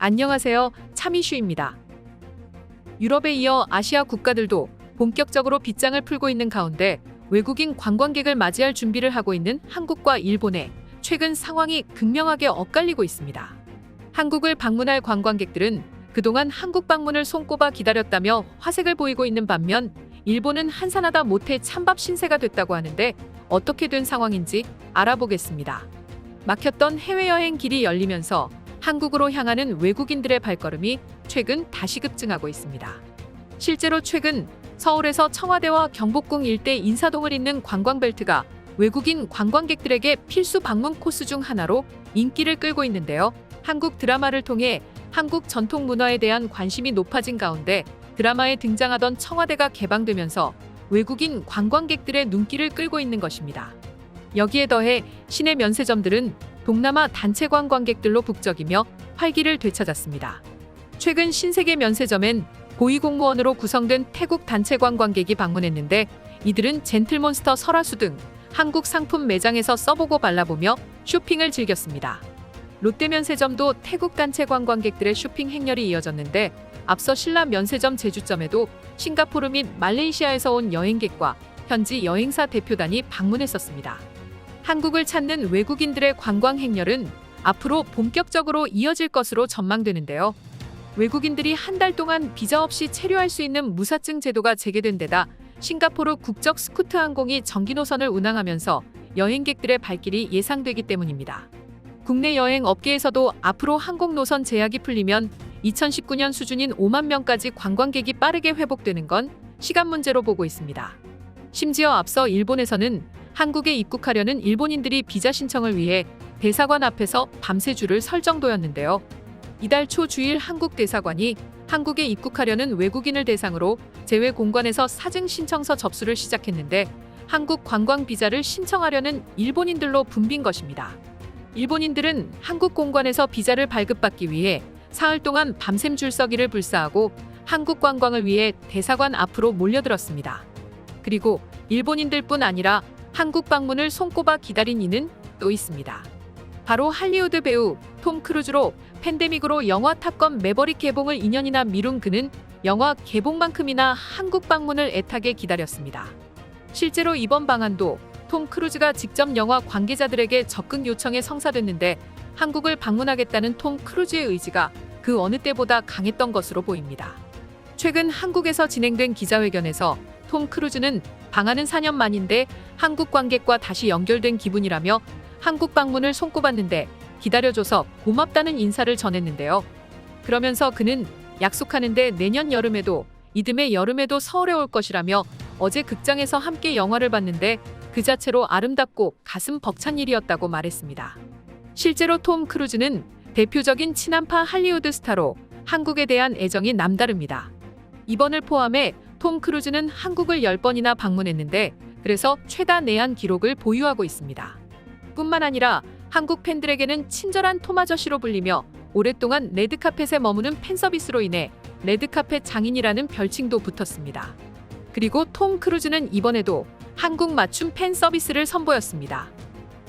안녕하세요. 참이슈입니다. 유럽에 이어 아시아 국가들도 본격적으로 빗장을 풀고 있는 가운데 외국인 관광객을 맞이할 준비를 하고 있는 한국과 일본의 최근 상황이 극명하게 엇갈리고 있습니다. 한국을 방문할 관광객들은 그동안 한국 방문을 손꼽아 기다렸다며 화색을 보이고 있는 반면 일본은 한산하다 못해 찬밥 신세가 됐다고 하는데 어떻게 된 상황인지 알아보겠습니다. 막혔던 해외여행 길이 열리면서 한국으로 향하는 외국인들의 발걸음이 최근 다시 급증하고 있습니다. 실제로 최근 서울에서 청와대와 경복궁 일대 인사동을 잇는 관광벨트가 외국인 관광객들에게 필수 방문 코스 중 하나로 인기를 끌고 있는데요. 한국 드라마를 통해 한국 전통 문화에 대한 관심이 높아진 가운데 드라마에 등장하던 청와대가 개방되면서 외국인 관광객들의 눈길을 끌고 있는 것입니다. 여기에 더해 시내 면세점들은 동남아 단체 관광객들로 북적이며 활기를 되찾았습니다. 최근 신세계 면세점엔 고위공무원으로 구성된 태국 단체 관광객이 방문했는데 이들은 젠틀몬스터 설화수 등 한국 상품 매장에서 써보고 발라보며 쇼핑을 즐겼습니다. 롯데 면세점도 태국 단체 관광객들의 쇼핑 행렬이 이어졌는데 앞서 신라 면세점 제주점에도 싱가포르 및 말레이시아에서 온 여행객과 현지 여행사 대표단이 방문했었습니다. 한국을 찾는 외국인들의 관광 행렬은 앞으로 본격적으로 이어질 것으로 전망되는데요. 외국인들이 한 달 동안 비자 없이 체류할 수 있는 무사증 제도가 재개된 데다 싱가포르 국적 스쿠트 항공이 정기 노선을 운항하면서 여행객들의 발길이 예상되기 때문입니다. 국내 여행 업계에서도 앞으로 항공 노선 제약이 풀리면 2019년 수준인 5만 명까지 관광객이 빠르게 회복되는 건 시간 문제로 보고 있습니다. 심지어 앞서 일본에서는 한국에 입국하려는 일본인들이 비자 신청을 위해 대사관 앞에서 밤새 줄을 설 정도였는데요. 이달 초 주일 한국 대사관이 한국에 입국하려는 외국인을 대상으로 제외 공관에서 사증 신청서 접수를 시작했는데 한국 관광 비자를 신청하려는 일본인들로 붐빈 것입니다. 일본인들은 한국 공관에서 비자를 발급받기 위해 사흘 동안 밤샘 줄서기를 불사하고 한국 관광을 위해 대사관 앞으로 몰려들었습니다. 그리고 일본인들뿐 아니라 한국 방문을 손꼽아 기다린 이는 또 있습니다. 바로 할리우드 배우 톰 크루즈로 팬데믹으로 영화 탑건 매버릭 개봉을 2년이나 미룬 그는 영화 개봉만큼이나 한국 방문을 애타게 기다렸습니다. 실제로 이번 방안도 톰 크루즈가 직접 영화 관계자들에게 적극 요청해 성사됐는데 한국을 방문하겠다는 톰 크루즈의 의지가 그 어느 때보다 강했던 것으로 보입니다. 최근 한국에서 진행된 기자회견에서 톰 크루즈는 방안은 4년 만인데 한국 관객과 다시 연결된 기분이라며 한국 방문을 손꼽았는데 기다려줘서 고맙다는 인사를 전했는데요. 그러면서 그는 약속하는데 내년 여름에도 이듬해 여름에도 서울에 올 것이라며 어제 극장에서 함께 영화를 봤는데 그 자체로 아름답고 가슴 벅찬 일이었다고 말했습니다. 실제로 톰 크루즈는 대표적인 친한파 할리우드 스타로 한국에 대한 애정이 남다릅니다. 이번을 포함해 톰 크루즈는 한국을 10번이나 방문했는데 그래서 최다 내한 기록을 보유하고 있습니다. 뿐만 아니라 한국 팬들에게는 친절한 톰 아저씨로 불리며 오랫동안 레드카펫에 머무는 팬 서비스로 인해 레드카펫 장인이라는 별칭도 붙었습니다. 그리고 톰 크루즈는 이번에도 한국 맞춤 팬 서비스를 선보였습니다.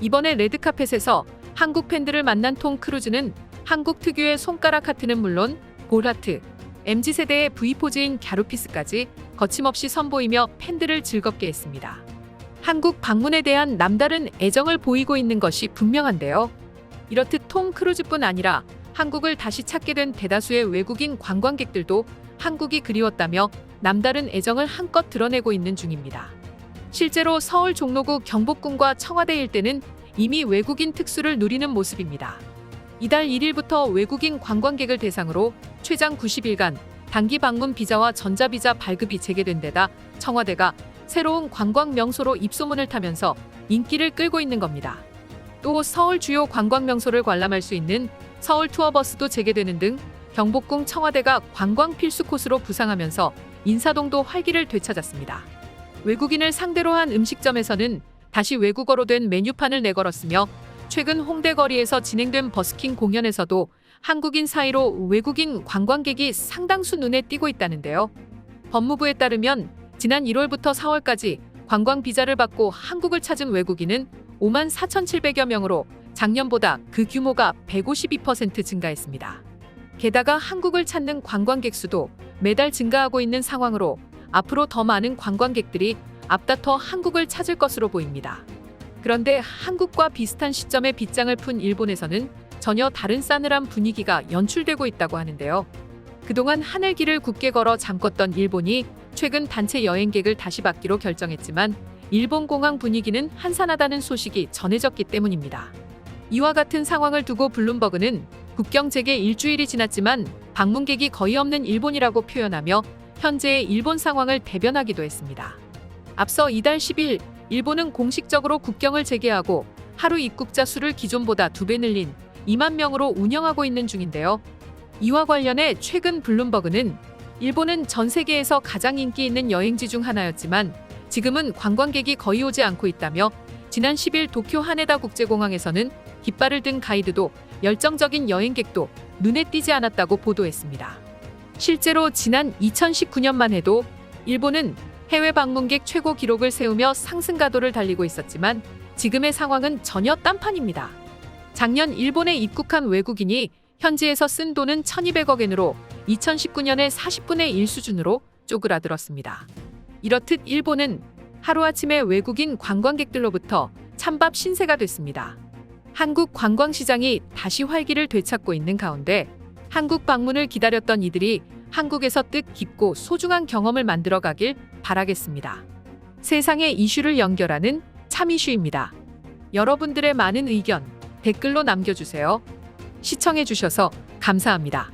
이번에 레드카펫에서 한국 팬들을 만난 톰 크루즈는 한국 특유의 손가락 하트는 물론 볼하트, MZ세대의 V포즈인 갸루피스까지 거침없이 선보이며 팬들을 즐겁게 했습니다. 한국 방문에 대한 남다른 애정을 보이고 있는 것이 분명한데요. 이렇듯 톰 크루즈뿐 아니라 한국을 다시 찾게 된 대다수의 외국인 관광객들도 한국이 그리웠다며 남다른 애정을 한껏 드러내고 있는 중입니다. 실제로 서울 종로구 경복궁과 청와대 일대는 이미 외국인 특수를 누리는 모습입니다. 이달 1일부터 외국인 관광객을 대상으로 최장 90일간 단기 방문 비자와 전자비자 발급이 재개된 데다 청와대가 새로운 관광 명소로 입소문을 타면서 인기를 끌고 있는 겁니다. 또 서울 주요 관광 명소를 관람할 수 있는 서울 투어버스도 재개되는 등 경복궁 청와대가 관광 필수 코스로 부상하면서 인사동도 활기를 되찾았습니다. 외국인을 상대로 한 음식점에서는 다시 외국어로 된 메뉴판을 내걸었으며 최근 홍대 거리에서 진행된 버스킹 공연에서도 한국인 사이로 외국인 관광객이 상당수 눈에 띄고 있다는데요. 법무부에 따르면 지난 1월부터 4월까지 관광 비자를 받고 한국을 찾은 외국인은 5만 4,700여 명으로 작년보다 그 규모가 152% 증가했습니다. 게다가 한국을 찾는 관광객 수도 매달 증가하고 있는 상황으로 앞으로 더 많은 관광객들이 앞다퉈 한국을 찾을 것으로 보입니다. 그런데 한국과 비슷한 시점에 빗장을 푼 일본에서는 전혀 다른 싸늘한 분위기가 연출되고 있다고 하는데요. 그동안 하늘길을 굳게 걸어 잠궜던 일본이 최근 단체 여행객을 다시 받기로 결정했지만 일본 공항 분위기는 한산하다는 소식이 전해졌기 때문입니다. 이와 같은 상황을 두고 블룸버그는 국경 재개 일주일이 지났지만 방문객이 거의 없는 일본이라고 표현하며 현재의 일본 상황을 대변하기도 했습니다. 앞서 이달 10일 일본은 공식적으로 국경을 재개하고 하루 입국자 수를 기존보다 두 배 늘린 2만 명으로 운영하고 있는 중인데요. 이와 관련해 최근 블룸버그는 일본은 전 세계에서 가장 인기 있는 여행지 중 하나였지만 지금은 관광객이 거의 오지 않고 있다며 지난 10일 도쿄 하네다 국제공항에서는 깃발을 든 가이드도 열정적인 여행객도 눈에 띄지 않았다고 보도했습니다. 실제로 지난 2019년만 해도 일본은 해외 방문객 최고 기록을 세우며 상승 가도를 달리고 있었지만 지금의 상황은 전혀 딴판입니다. 작년 일본에 입국한 외국인이 현지에서 쓴 돈은 1200억 엔으로 2019년의 40분의 1 수준으로 쪼그라들었습니다. 이렇듯 일본은 하루아침에 외국인 관광객들로부터 찬밥 신세가 됐습니다. 한국 관광시장이 다시 활기를 되찾고 있는 가운데 한국 방문을 기다렸던 이들이 한국에서 뜻 깊고 소중한 경험을 만들어 가길 바라겠습니다. 세상의 이슈를 연결하는 참 이슈입니다. 여러분들의 많은 의견 댓글로 남겨주세요. 시청해주셔서 감사합니다.